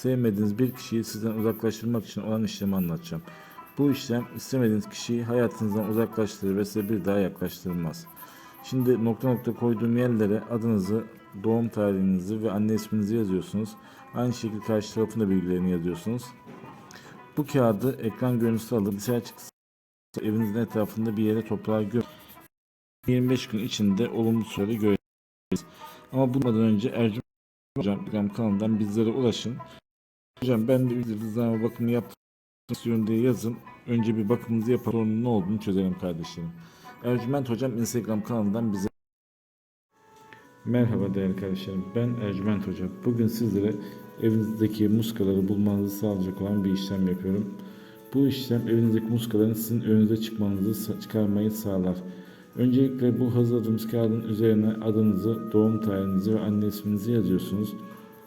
sevmediğiniz bir kişiyi sizden uzaklaştırmak için olan işlemi anlatacağım. Bu işlem istemediğiniz kişiyi hayatınızdan uzaklaştırır ve size bir daha yaklaştırmaz. Şimdi nokta nokta koyduğum yerlere adınızı, doğum tarihinizi ve anne isminizi yazıyorsunuz. Aynı şekilde karşı tarafın da bilgilerini yazıyorsunuz. Bu kağıdı ekran görüntüsü alıp bilgisayar çıktısı evinizin etrafında bir yere toprağa göm. 25 gün içinde olumlu soru göreceksiniz. Ama bundan önce Ercüment Hocam kanalından bizlere ulaşın. Hocam ben de rızama bakımı yaptırmak istiyorum diye yazın. Önce bir bakımınızı yapalım. Sonra ne olduğunu çözelim kardeşlerim. Ercüment Hocam Instagram kanalından bize Merhaba değerli kardeşlerim. Ben Ercüment Hoca. Bugün sizlere evinizdeki muskaları bulmanızı sağlayacak olan bir işlem yapıyorum. Bu işlem evinizdeki muskaların sizin önünüze çıkmanızı çıkarmayı sağlar. Öncelikle bu hazırladığımız kağıdın üzerine adınızı, doğum tarihinizi ve anne isminizi yazıyorsunuz.